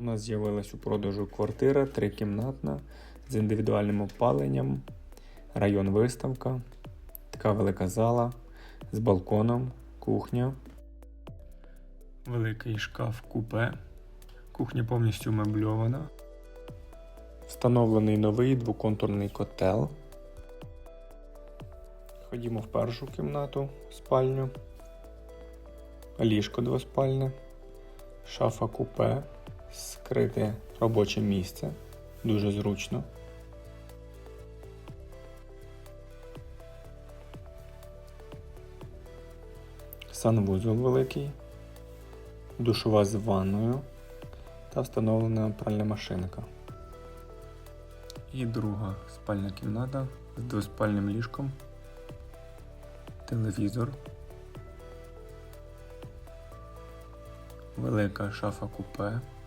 У нас з'явилась у продажу квартира трикімнатна з індивідуальним опаленням, район виставка, така велика зала з балконом, кухня, великий шкаф купе, кухня повністю мебльована, встановлений новий двоконтурний котел. Ходімо в першу кімнату, спальню, ліжко двоспальне, шафа купе, скрите робоче місце, дуже зручно. Санвузол великий, душова з ванною та встановлена пральна машинка. І друга спальна кімната з двоспальним ліжком, телевізор, велика шафа купе.